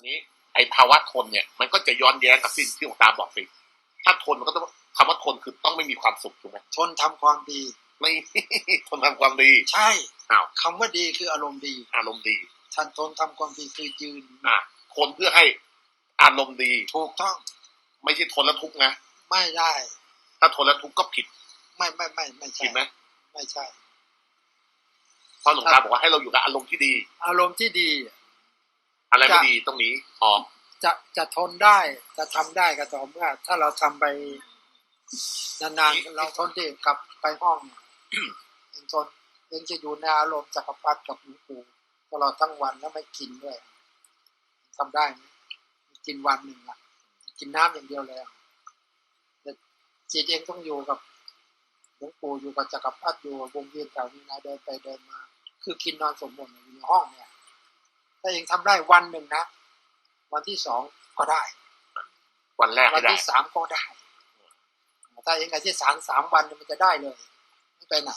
อันนี้ไอ้ภาวะทนเนี่ยมันก็จะย้อนแย้งกับสิ่งที่หลวงตาบอกสิถ้าทนมันก็ต้องคำว่าทนคือต้องไม่มีความสุขถูกไหมทนทำความดีไม่ทนทำความดี ใช่อ้าวคำว่าดีคืออารมณ์ดี อารมณ์ดีท่านทนทำความดีคือยืนอะคนเพื่อให้อารมณ์ดีถูกต้อง ไม่ใช่ทนแล้วทุกข์นะไม่ได้ ถ้าทนแล้วทุกข์ก็ผิด ไม่ไม่ไม่ไม่ใช่ผิดไหมไม่ใช่เพราะหลวงตาบอกว่าให้เราอยู่กับอารมณ์ที่ดี อารมณ์ที่ดี อะไรไม่จะดีตรงนี้ออกจะจะทนได้จะทำได้ก็ต่อเมื่อถ้าเราทำไปนานๆเราทนได้กลับไปห้องเนี่ยเองทนเองจะอยู่ในอารมณ์จักรพรรดิกับหลวงปู่ตลอดทั้งวันแล้วไม่กินด้วยทำได้ไหมกินวันหนึ่งอะ กินน้ำอย่างเดียวเลยอะแต่จิตเองต้องอยู่กับหลวงปู่อยู่กับจักรพรรดิอยู่กับวงเวียนแถวนี้นะเดินไปเดินมา คือกินนอนสมบูรณ์อยู่ในห้องเนี่ย ถ้าเองทำได้วันหนึ่งนะ วันที่สองก็ได้ วันแรกวัไม่นได้ที่สามก็ได้ ถ้าเองอธิษฐานสามวันเนี่ยมันจะได้เลยไม่ไปไหน